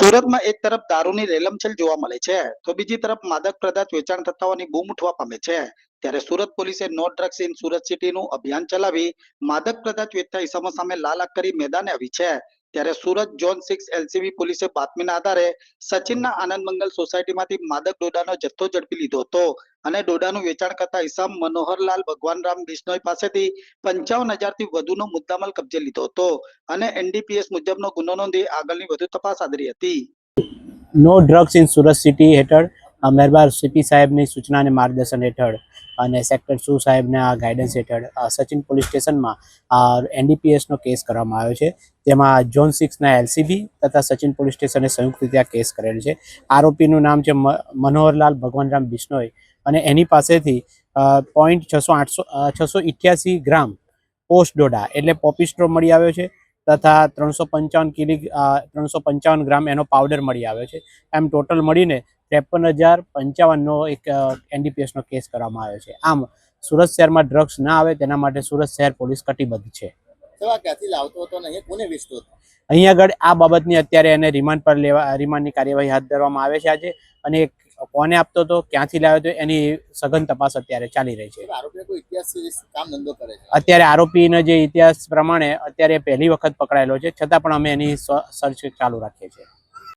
સુરતમાં એક તરફ દારૂની રેલમછેલ જોવા મળે છે, તો બીજી તરફ માદક પદાર્થ વેચાણ થતા હોવાની બૂમ ઉઠવા પામે છે. ત્યારે સુરત પોલીસે નો ડ્રગ્સ ઇન સુરત સિટીનું અભિયાન ચલાવી માદક પદાર્થ વેચતા ઇસમો સામે લાલ આંખ કરી મેદાને આવી છે. ત્યારે સુરત ઝોન સિક્સ એલસીબી પોલીસે બાતમીના આધારે સચિનના આનંદ મંગલ સોસાયટીમાંથી માદક ડોડાનો જથ્થો ઝડપી લીધો હતો અને ડોડાનું વેચાણ કરતા ઇસામ મનોહરલાલ ભગવાનરામ બિશ્નોઈ પાસેથી પંચાવન હજારથી વધુનો મુદ્દામાલ કબજે લીધો હતો અને એનડીપીએસ મુજબનો ગુનો નોંધી આગળની વધુ તપાસ આદરી હતી. No drugs in Surat city હેઠળ અ, મહેરબાન સીપી સાહેબની સૂચના માર્ગદર્શન હેઠળ અને સેક્ટર સુ સાહેબના ગાઈડન્સ હેઠળ સચિન પોલીસ સ્ટેશનમાં એનડીપીએસનો કેસ કરવામાં આવ્યો છે. તેમાં ઝોન સિક્સના એલસીબી તથા સચિન પોલીસ સ્ટેશને સંયુક્ત રીતે આ કેસ કરેલ છે. આરોપીનું નામ છે મનોહરલાલ ભગવાનરામ બિશ્નોઈ અને એની પાસેથી પોઈન્ટ છસો આઠસો છસો ઇઠ્યાસી ગ્રામ પોસ્ટ ડોડા એટલે પોપિસ્ટ્રો મળી આવ્યો છે તથા ત્રણસો પંચાવન કિલી ત્રણસો પંચાવન ગ્રામ એનો પાવડર મળી આવ્યો છે. એમ ટોટલ મળીને ત્રેપન હજાર પંચાવનનો એક એનડીપીએસનો કેસ કરવામાં આવ્યો છે. આમ સુરત શહેરમાં ડ્રગ્સ ના આવે તેના માટે સુરત શહેર પોલીસ કટિબદ્ધ છે. અહીંયા આગળ આ બાબતની અત્યારે એને રિમાન્ડ પર લેવા રિમાન્ડની કાર્યવાહી હાથ ધરવામાં આવે છે આજે. અને કોને આપતો હતો ક્યાંથી લાવ્યો હતો એની સઘન તપાસ અત્યારે ચાલી રહી છે. અત્યારે આરોપીનો જે ઇતિહાસ પ્રમાણે અત્યારે પહેલી વખત પકડાયેલો છે છતાં પણ અમે એની સર્ચ ચાલુ રાખીએ છીએ.